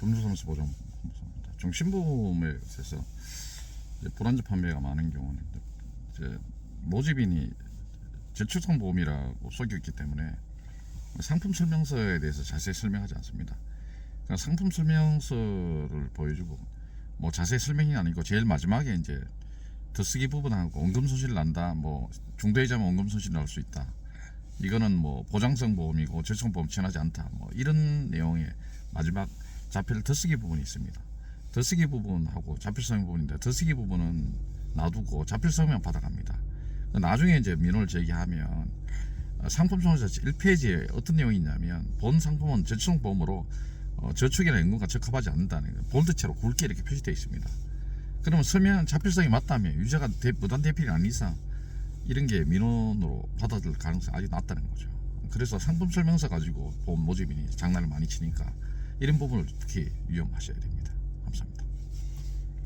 금수사무소 보장 공모사입니다. 중심보험에 있어서 이제 불안전 판매가 많은 경우는 이제 모집인이 저축성 보험이라고 속였기 때문에 상품 설명서에 대해서 자세히 설명하지 않습니다. 그냥 상품 설명서를 보여주고 뭐 자세히 설명이 아니고 제일 마지막에 이제 더쓰기 부분하고 원금 손실 난다. 뭐 중도이자면 원금 손실 날 수 있다. 이거는 뭐 보장성 보험이고 절성 보험 지원하지 않다. 뭐 이런 내용의 마지막 자필 더쓰기 부분이 있습니다. 더쓰기 부분하고 자필성 부분인데 더쓰기 부분은 놔두고 자필성만 받아갑니다. 나중에 이제 민원을 제기하면 어, 상품 손실 1페이지에 어떤 내용이 있냐면 본 상품은 저축성 보험으로 어, 저축이나 연금과 적합하지 않는다는 거 볼드체로 굵게 이렇게 표시되어 있습니다. 그러면 서면 자필성이 맞다면 유저가 대, 무단 대필이 아닌 이상 이런 게 민원으로 받아들일 가능성이 아주 낮다는 거죠. 그래서 상품 설명서 가지고 보험 모집인이 장난을 많이 치니까 이런 부분을 특히 위험하셔야 됩니다.